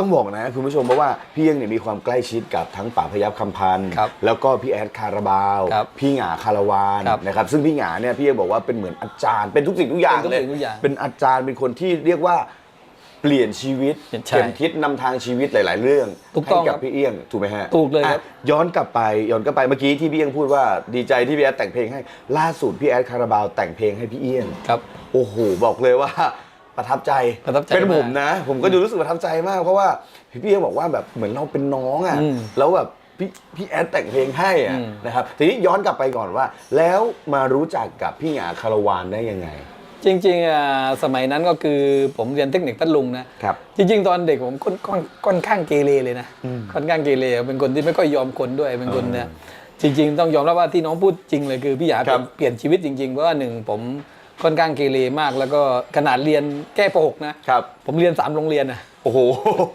ต้องบอกนะคุณผู้ชมเพราะว่าพี่เยังเนี่ยมีความใกล้ชิดกับทั้งป๋าพยับคำพันธ์ครับแล้วก็พี่แอดคาราบาว ครับพี่หงาคาราวานครับนะครับซึ่งพี่หงาเนี่ยพี่เยังบอกว่าเป็นเหมือนอาจารย์เป็นทุกสิ่งทุกอย่างเป็นทุกเลยสิ่งทุกอย่างเป็นอาจารย์เป็นคนที่เรียกว่าเปลี่ยนชีวิตใช่เข็มทิศนำทางชีวิตหลาย ๆ เรื่องถูกต้องให้กัครับพี่เอี้ยงถูกไหมฮะถูกเลยครับ อะย้อนกลับไปย้อนกลับไปเมื่อกี้ที่พี่เอี้ยงพูดว่าดีใจที่พี่แอดแต่งเพลงให้ล่าสุดพี่แอดคาราบาวแต่งเพลงให้พี่เอี้ยง ครับ โอ้โห บอกเลยว่า ประทับใจประทับใจเป็นผมมากนะ ผมก็ดูรู้สึกประทับใจมาก เพราะว่าพี่พี่บอกว่าแบบเหมือนเราเป็นน้องอะอืมแล้วแบบพี่พี่แอดแต่งเพลงให้อะอืมนะครับทีนี้ย้อนกลับไปก่อนว่า แล้วมารู้จักกับพี่หงาคาราวานได้ยังไง จริงๆอะสมัยนั้นก็คือผมเรียนเทคนิคพัทลุงนะครับจริง ๆ ตอนเด็กผมค่อนค่อนค่อนข้างเกเรเลยนะค่อนข้างเกเรเป็นคนที่ไม่ค่อยยอมคนด้วยเป็นคนเนี่ยจริง ๆ ต้องยอมรับว่าที่น้องพูดจริงเลยคือพี่หยาครับเปลี่ยนชีวิตจริงๆเพราะว่าหนึ่งผม ค่อนข้างเกเรมากแล้วก็ขนาดเรียนแก้ปหกนะครับ ผมเรียนสามโรงเรียนนะโอ้โห